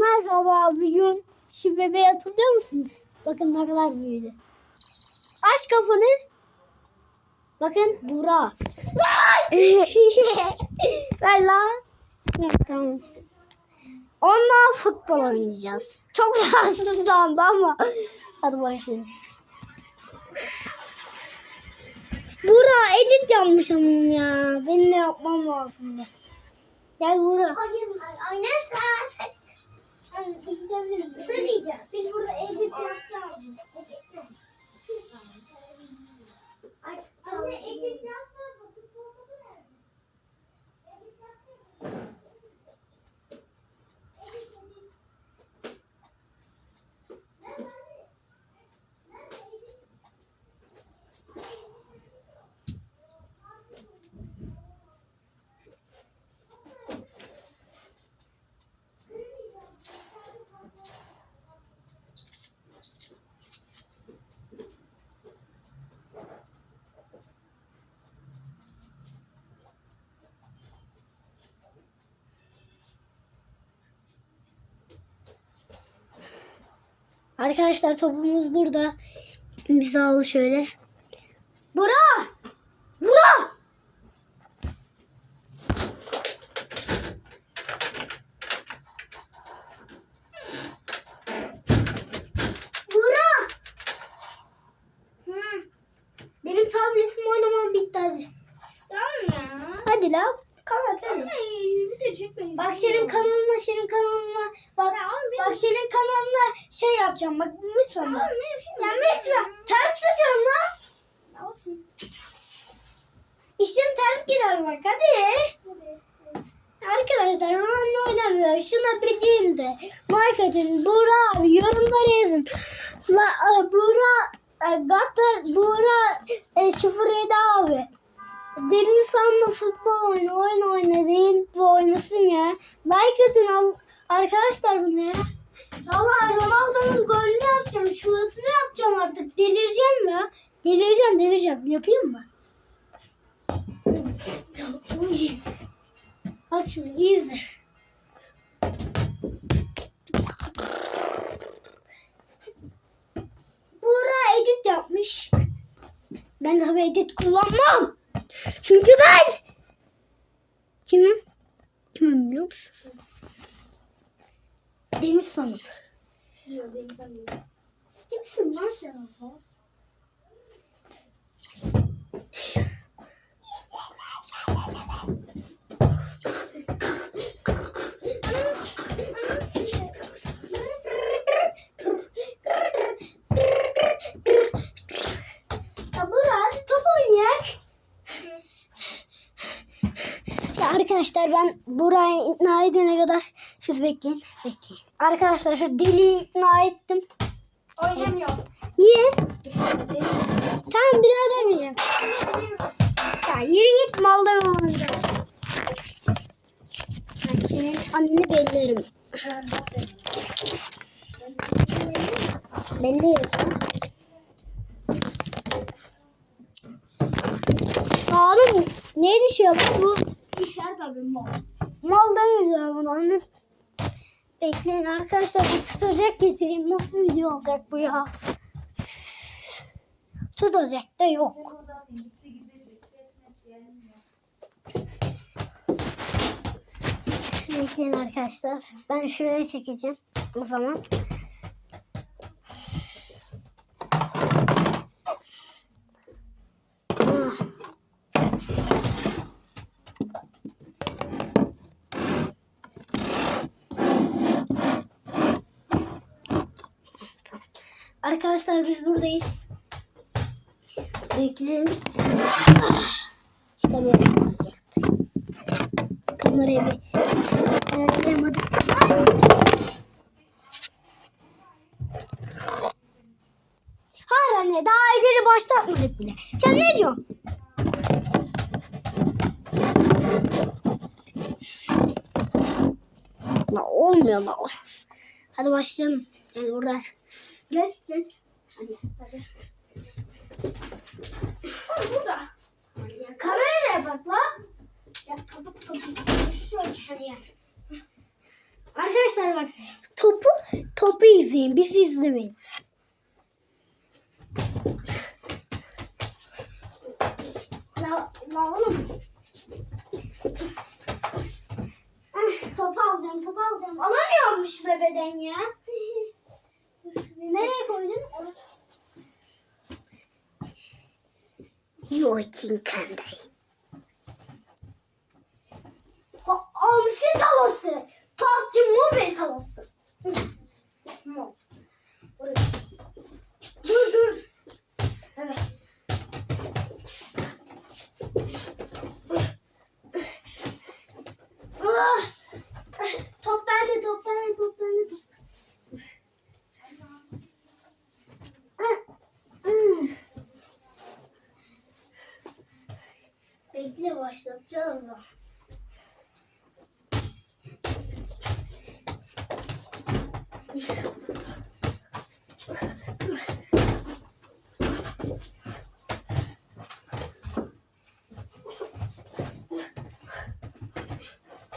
merhaba bugün şu bebeği hatırlıyor musunuz? Bakın ne kadar büyüdü. Aç kafanı. Bakın Burak. Ver lan. Tamam. Onunla futbol oynayacağız. Çok rahatsızlandı ama. Hadi başlayalım. Burak edit yapmış ama ya. Benim de yapmam lazım. Gel Burak. Oynarsak. Sır diyeceğim. Biz burada edit yapacağız. Anne edit yapacağız. Arkadaşlar topumuz burada. İmzalı şöyle. Bura! Bura! Benim tabletim oynamam bitti hadi. Tamam hadi. Çekmeyin. Bak senin kanalına, senin kanalına, bak, bak senin kanalına şey yapacağım. Bak lütfen bak. Ya lütfen. Ters tutacağım lan. Olsun. İşim ters gider bak hadi. Arkadaşlar Ronaldo oynamıyor. Şuna bir deyin de. Like atın. Buğra yorumlara yazın. La, e, Buğra e, Gattar Buğra e, 07 abi. Deli sanma futbol oyunu oyun oyna deyin bu oynasın ya. Like atın al- arkadaşlar bunu ya. Valla Ronaldo'nun golünü yapacağım. Şurasını yapacağım artık. Delireceğim ya. Delireceğim delireceğim. Yapayım mı? Uy. Bak şimdi izle. Buğra edit yapmış. Ben tabii edit kullanmam. Çünkü ben kimim? Kimim biliyor musun? Deniz sanırım. Yok sen değilsin. Kimsin lan sen? Arkadaşlar ben Burak'ı ikna edene kadar siz bekleyin. Bekleyin. Arkadaşlar şu deliyi ikna ettim. Oynamıyor. Niye? Tamam bir daha demeyeceğim. Ya yürü git malda olmayacak. Ben senin anneni bellerim. Belli yoksa. Oğlum ne düşüyor bu? Tabii mal. Mal demiyor bunu anne. Bekleyin arkadaşlar bir tutacak getireyim. Nasıl video olacak bu ya? Tutacak da yok. Bekleyin arkadaşlar. Ben şuraya çekeceğim o zaman. Arkadaşlar biz buradayız. Bekleyin. Ah, İşte böyle olacaktı. Kamerayı bir ayarlayamadım. Ay! Hayır anne daha ileri başlatmadık bile. Sen ne diyorsun? La olmuyor la. Hadi başlayalım. Gel buraya. Gel gel. Hadi hadi. Burada. Kameraya bak la. Ya kapat kapat. Şöyle şöyle. Arkadaşlar bak topu topu izleyin. Bizi izlemeyin. La, la oğlum. Ah, topu alacağım, topu alacağım. Alamıyormuş bebeden ya. Joaquin Kanday. Ha, hamsi tavası. PUBG Mobile tavası.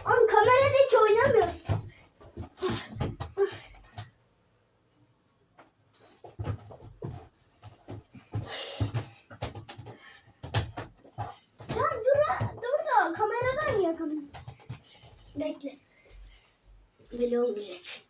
Oğlum kamerada hiç oynamıyoruz. Bekle. Böyle olmayacak.